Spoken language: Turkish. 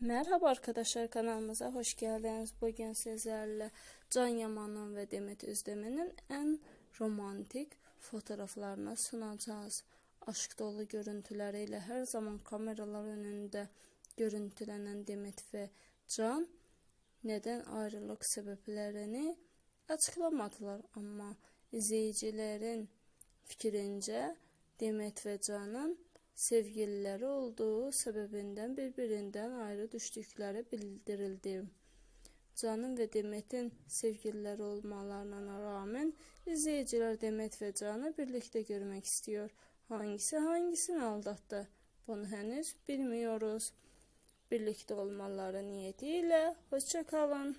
Merhaba arkadaşlar kanalımıza hoş geldiniz. Bugün sizlerle Can Yaman'ın ve Demet Özdemir'in en romantik fotoğraflarına sunacağız. Aşk dolu görüntüleriyle her zaman kameralar önünde görüntülenen Demet ve Can neden ayrılık sebeplerini açıklamadılar ama izleyicilerin fikrince Demet ve Can'ın sevgililəri olduğu səbəbindən bir-birindən ayrı düşdükləri bildirildi. Canın və Demetin sevgililəri olmalarına rağmen izləyicilər Demet və Canı birlikdə görmək istəyir. Hangisi hangisini aldatdı? Bunu henüz bilmiyoruz. Birlikdə olmaları niyeti ilə hoşça kalın.